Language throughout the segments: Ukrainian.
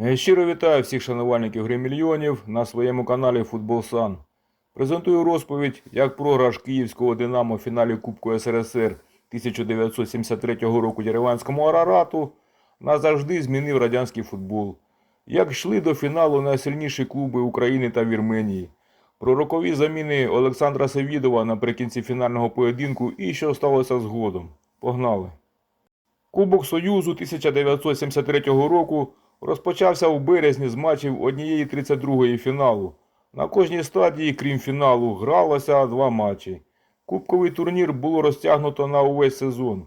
Е, Щиро вітаю всіх шанувальників гри мільйонів на своєму каналі Футбол Сан. Презентую розповідь, як програш київського Динамо в фіналі Кубку СРСР 1973 року Єреванському Арарату назавжди змінив радянський футбол. Як йшли до фіналу найсильніші клуби України та Вірменії. Про рокові заміни Олександра Севідова наприкінці фінального поєдинку і що сталося згодом. Погнали! Кубок Союзу 1973 року розпочався у березні з матчів однієї 32-ї фіналу. На кожній стадії, крім фіналу, гралося два матчі. Кубковий турнір було розтягнуто на увесь сезон.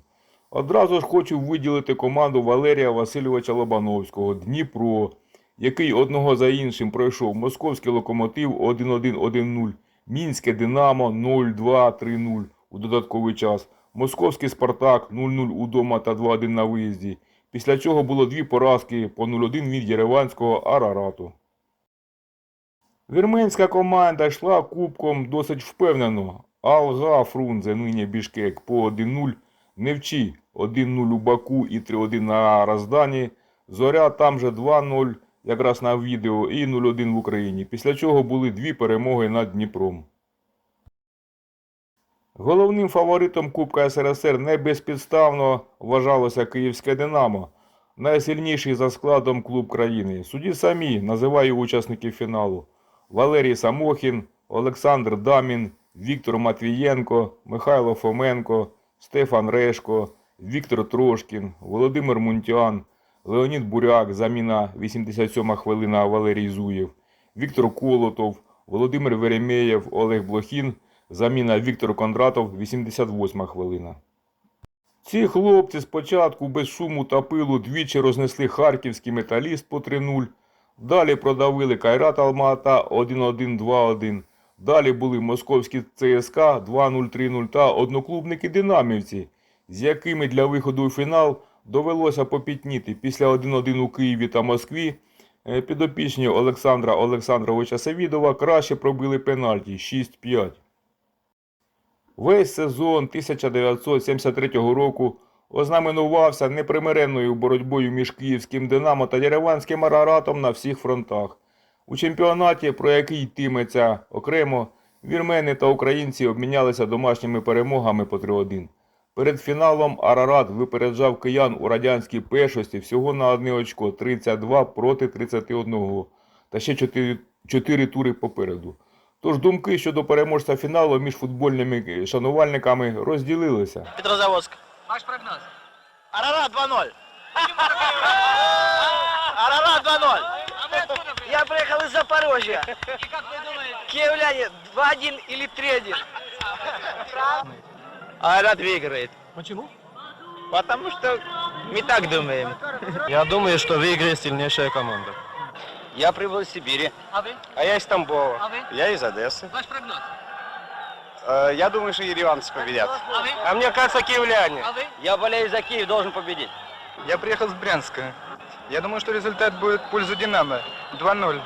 Одразу ж хочу виділити команду Валерія Васильовича Лобановського Дніпро, який одного за іншим пройшов Московський локомотив 1-1-1-0, Мінське Динамо 0-2-3-0 у додатковий час, Московський Спартак 0-0 удома та 2-1 на виїзді. Після чого було дві поразки по 0-1 від Єреванського Арарату. Вірменська команда йшла кубком досить впевнено. Алга Фрунзе, нині Бішкек по 1-0, Невчі 1-0 у Баку і 3-1 на Роздані. Зоря там же 2-0, якраз на відео, і 0-1 в Україні. Після чого були дві перемоги над Дніпром. Головним фаворитом Кубка СРСР не безпідставно вважалося Київське Динамо, найсильніший за складом клуб країни. Судді самі називаю учасників фіналу: Валерій Самохін, Олександр Дамін, Віктор Матвієнко, Михайло Фоменко, Стефан Решко, Віктор Трошкін, Володимир Мунтян, Леонід Буряк, заміна 87 хвилина Валерій Зуєв, Віктор Колотов, Володимир Веремєєв, Олег Блохін, заміна Віктор Кондратов, 88 хвилина. Ці хлопці спочатку без шуму та пилу двічі рознесли харківський металіст по 3-0, далі продавили Кайрат Алмата 1-1-2-1, далі були московські ЦСКА 2-0-3-0 та одноклубники Динамівці, з якими для виходу у фінал довелося попітніти після 1-1 у Києві та Москві. е, Підопічні Олександра Олександровича Савідова краще пробили пенальті 6-5. Весь сезон 1973 року ознаменувався непримиренною боротьбою між київським Динамо та Єреванським Араратом на всіх фронтах. У чемпіонаті, про який йтиметься окремо, вірмени та українці обмінялися домашніми перемогами по 3-1. Перед фіналом Арарат випереджав киян у радянській першості всього на одне очко 32 проти 31 та ще 4, 4 тури попереду. Тож думки щодо переможця фіналу між футбольними шанувальниками розділилися. Петрозаводск. Ваш прогноз. Арарат 2-0. Арарат 2-0. А вы откуда приехали? Я приехал из Запорожья. И как вы думаете? Киевляне 2-1 или 3-1. Арарат выиграет. Почему? Потому что мы так думаем. Я думаю, что в игре сильнейшая команда. Я прибыл из Сибири, А вы? а я из Тамбова. А вы? Я из Одессы. Ваш прогноз. Э, Я думаю, что ереванцы победят. А вы? А мне кажется, киевляне. А вы? Я болею за Киев, должен победить. Я приехал с Брянска. Я думаю, что результат будет в пользу Динамо. 2-0.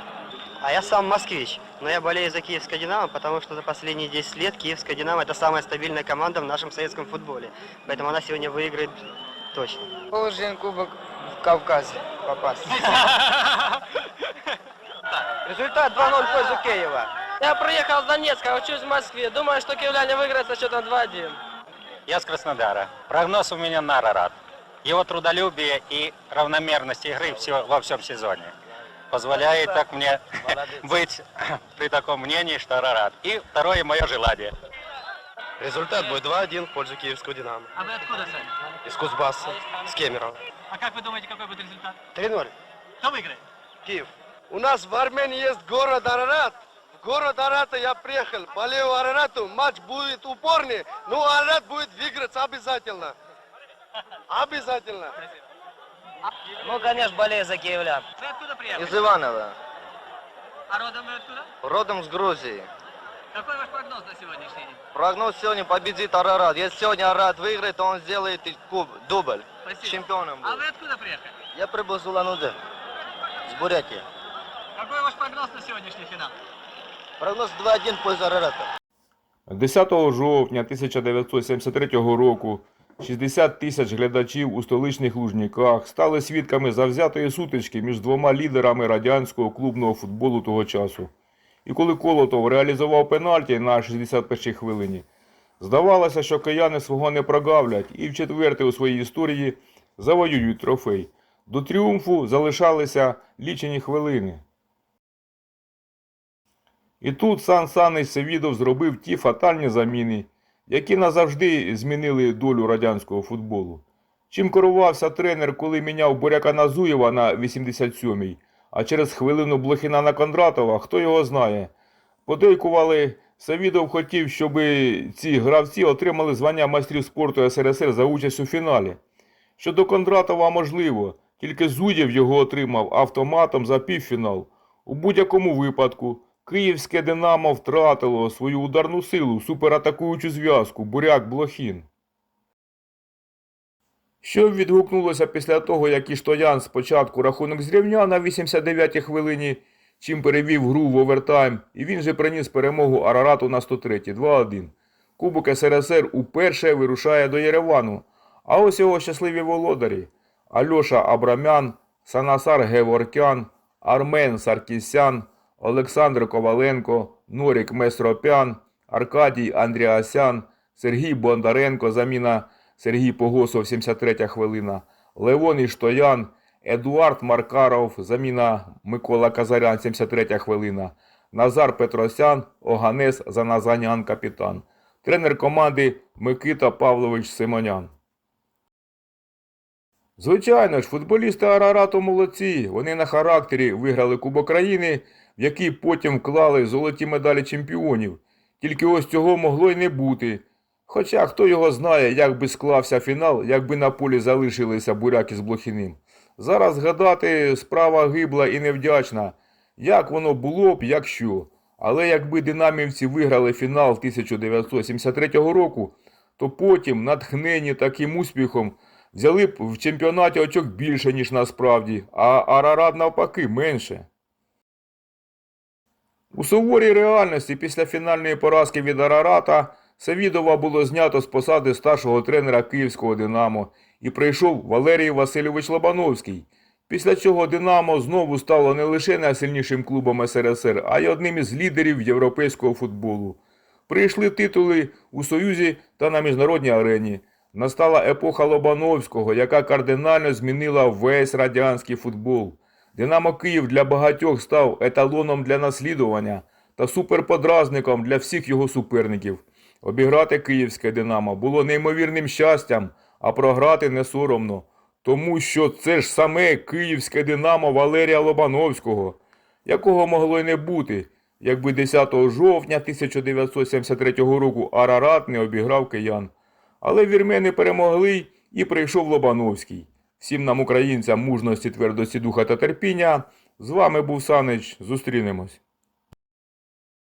А я сам москвич, но я болею за киевское «Динамо», потому что за последние 10 лет киевская «Динамо» это самая стабильная команда в нашем советском футболе. Поэтому она сегодня выиграет точно. Положен кубок в Кавказе попасть. Результат 2-0 в пользу Киева. Я приехал с Донецка, учусь в Москве. Думаю, что киевляне выиграют со счетом 2-1. Я с Краснодара. Прогноз у меня на Арарат. Его трудолюбие и равномерность игры все, во всем сезоне позволяет так мне быть при таком мнении, что Арарат. И второе мое желание. Результат будет 2-1 в пользу киевского Динамо. А вы откуда сами? Из Кузбасса, с Кемерово. А как вы думаете, какой будет результат? 3-0. Кто выиграет? Киев. У нас в Армении есть город Арарат. В город Арарата я приехал. Болею Арарату. Матч будет упорный, но Арарат будет выиграть обязательно. Обязательно. Ну, конечно, болею за киевлян. Вы откуда приехали? Из Иванова. А родом вы откуда? Родом с Грузии. Какой ваш прогноз на сегодняшний день? Прогноз сегодня победит Арарат. Если сегодня Арарат выиграет, то он сделает куб, дубль. Спасибо. Чемпионом А будет. вы откуда приехали? Я прибыл с Улан-Удэ, с Бурятии. Какой ваш прогноз на сегодняшний финал? Прогноз 2-1 в пользу 10 жовтня 1973 року 60 тисяч глядачів у столичних Лужниках стали свідками завзятої сутички між двома лідерами радянського клубного футболу того часу. І коли Колотов реалізував пенальті на 61-й хвилині, здавалося, що кияни свого не прогавлять і вчетверте у своїй історії завоюють трофей. До тріумфу залишалися лічені хвилини. І тут Сан Санич Севідов зробив ті фатальні заміни, які назавжди змінили долю радянського футболу. Чим керувався тренер, коли міняв Буряка Назуєва на 87-й, а через хвилину Блохіна на Кондратова, хто його знає. Подейкували, Савідов хотів, щоб ці гравці отримали звання майстрів спорту СРСР за участь у фіналі. Щодо Кондратова можливо, тільки Зудєв його отримав автоматом за півфінал. У будь-якому випадку київське Динамо втратило свою ударну силу, суператакуючу зв'язку Буряк-Блохін. Що відгукнулося після того, як Іштоян спочатку рахунок зрівняв на 89-й хвилині, чим перевів гру в овертайм, і він же приніс перемогу Арарату на 103-й 2-1. Кубок СРСР уперше вирушає до Єревану, а ось його щасливі володарі Альоша Абрамян, Санасар Геворкян, Армен Саркісян, Олександр Коваленко, Норік Месропян, Аркадій Андріасян, Сергій Бондаренко, заміна Сергій Погосов, 73 хвилина, Левон Іштоян, Едуард Маркаров, заміна Микола Казарян, 73 хвилина, Назар Петросян, Оганес Заназанян, капітан. Тренер команди Микита Павлович Симонян. Звичайно ж, футболісти Арарату молодці. Вони на характері виграли Кубок країни, в який потім вклали золоті медалі чемпіонів. Тільки ось цього могло й не бути. Хоча хто його знає, як би склався фінал, якби на полі залишилися буряки з Блохіним. Зараз згадати справа гибла і невдячна. Як воно було б, якщо. Але якби динамівці виграли фінал 1973 року, то потім, натхнені таким успіхом, взяли б в чемпіонаті очок більше, ніж насправді, а Арарат навпаки менше. У суворій реальності після фінальної поразки від Арарата Савідова було знято з посади старшого тренера київського «Динамо» і прийшов Валерій Васильович Лобановський, після чого «Динамо» знову стало не лише найсильнішим клубом СРСР, а й одним із лідерів європейського футболу. Прийшли титули у Союзі та на міжнародній арені. Настала епоха Лобановського, яка кардинально змінила весь радянський футбол. Динамо Київ для багатьох став еталоном для наслідування та суперподразником для всіх його суперників. Обіграти київське Динамо було неймовірним щастям, а програти не соромно. Тому що це ж саме київське Динамо Валерія Лобановського, якого могло й не бути, якби 10 жовтня 1973 року Арарат не обіграв киян. Але вірмени перемогли і прийшов Лобановський. Всім нам, українцям, мужності, твердості духа та терпіння. З вами був Санич. Зустрінемось.